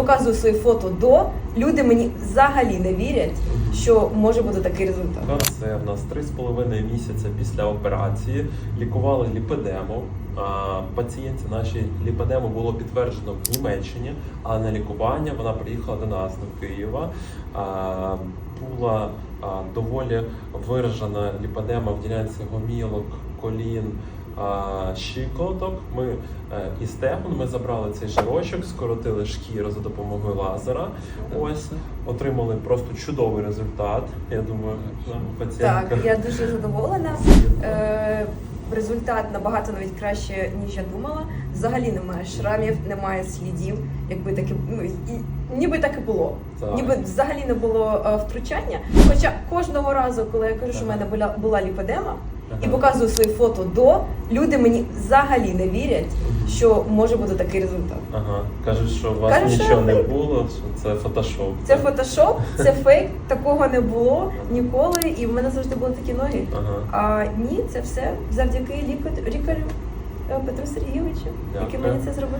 показую свої фото до, люди мені взагалі не вірять, що може бути такий результат. Зараз це в нас 3,5 місяця після операції. Лікували ліпедему. Пацієнтці нашій ліпедему було підтверджено в Німеччині, а на лікування вона приїхала до нас до Києва. Була доволі виражена ліпедема в ділянці гомілок, колін. А, Щиколоток. Ми е, із стегон ми забрали цей жирочок, скоротили шкіру за допомогою лазера. Ось отримали просто чудовий результат. Я думаю, пацієнтка. Так, я дуже задоволена. Е, результат набагато навіть краще, ніж я думала. Взагалі немає шрамів, немає слідів, якби таке, ну і ніби так і було. Так. Ніби взагалі не було е, втручання. Хоча кожного разу, коли я кажу, що в мене була, була ліпедема, і показую свої фото до, люди мені взагалі не вірять, що може бути такий результат. Ага. Кажуть, що у вас Кажуть, що нічого не фейк. було, що це фотошоп. Це фотошоп, це фейк, такого не було ніколи, і в мене завжди були такі ноги. Ага. А ні, це все завдяки лікар- лікарю е, Петру Сергійовичу, який Дякую. мені це зробив.